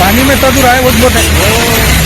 पानी में तदुर आए वो बहुत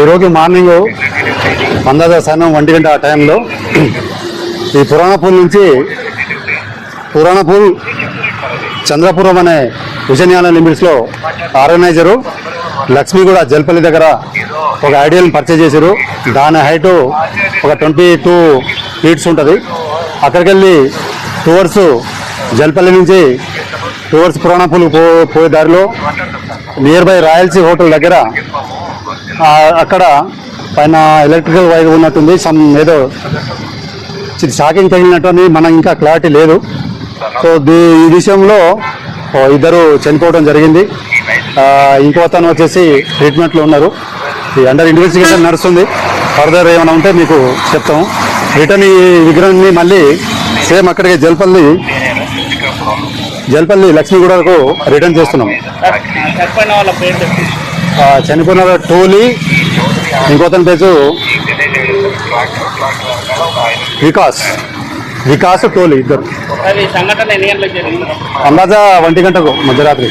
ఈరోజు మార్నింగ్ అందాజ సాయంత్రం ఒంటి గంట ఆ టైంలో ఈ పురాణపూల్ నుంచి పురాణపూల్ చంద్రపురం అనే విజయన్యాల లిమిట్స్లో ఆర్గనైజరు లక్ష్మీగూడ జల్పల్లి దగ్గర ఒక ఐడియల్ పర్చేజ్ చేశారు. దాని హైట్ ఒక ట్వంటీ టూ ఫీట్స్ ఉంటుంది. అక్కడికి వెళ్ళి జల్పల్లి నుంచి టువర్డ్స్ పురాణపూల్ పో పోయే దారిలో నియర్ బై రాయల్సీ హోటల్ దగ్గర అక్కడ పైన ఎలక్ట్రికల్ వైర్ ఉన్నట్టుంది సమ్ ఏదో షాకింగ్ తగిలినట్టు అని మనం ఇంకా క్లారిటీ లేదు. సో దీ ఈ విషయంలో ఇద్దరు చనిపోవడం జరిగింది. ఇంకో అతను వచ్చేసి ట్రీట్మెంట్లో ఉన్నారు. ఈ అండర్ ఇన్వెస్టిగేషన్ నడుస్తుంది. ఫర్దర్ ఏమైనా ఉంటే మీకు చెప్తాము రిటర్న్ ఈ విగ్రహాన్ని మళ్ళీ సేమ్ అక్కడికి జల్పల్లి జల్పల్లి లక్ష్మీగూడకు రిటర్న్ చేస్తున్నాం. చనిపోయిన టోలీ ఇంకోతని పేరు వికాస్. వికాస్ టోలీ ఇద్దరు. అది సంఘటన ఎన్ని గంటలకు జరిగింది? అందాజా ఒంటి గంటకు మధ్యరాత్రి.